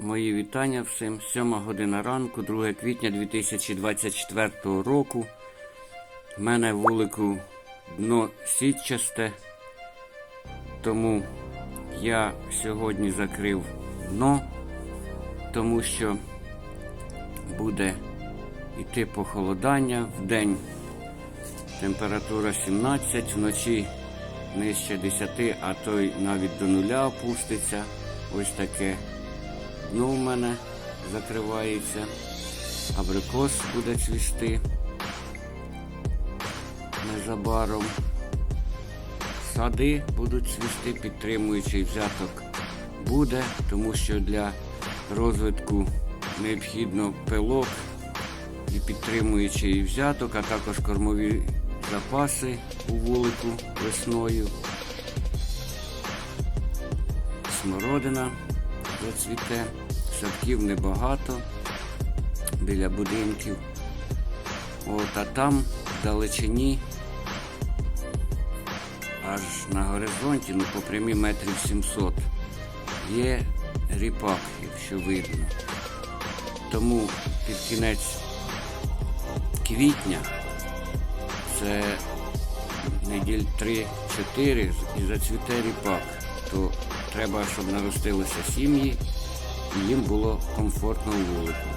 Мої вітання всім. 7 година ранку, 2 квітня 2024 року. У мене вулику дно сітчасте, тому я сьогодні закрив дно, тому що буде йти похолодання в день. Температура 17, вночі нижче 10, а то й навіть до нуля опуститься. Ось таке дно у мене закривається. Абрикос буде цвісти незабаром. Сади будуть цвісти, підтримуючий взяток буде, тому що для розвитку необхідно пилок і підтримуючий взяток, а також кормові запаси у вулику весною. Смородина зацвіте, садків небагато біля будинків. От, а там в далечині, аж на горизонті, ну по прямій метрів 700, є ріпак, якщо видно. Тому під кінець квітня це неділь 3-4 і зацвіте ріпак, то треба, щоб наростилися сім'ї і їм було комфортно у вулику.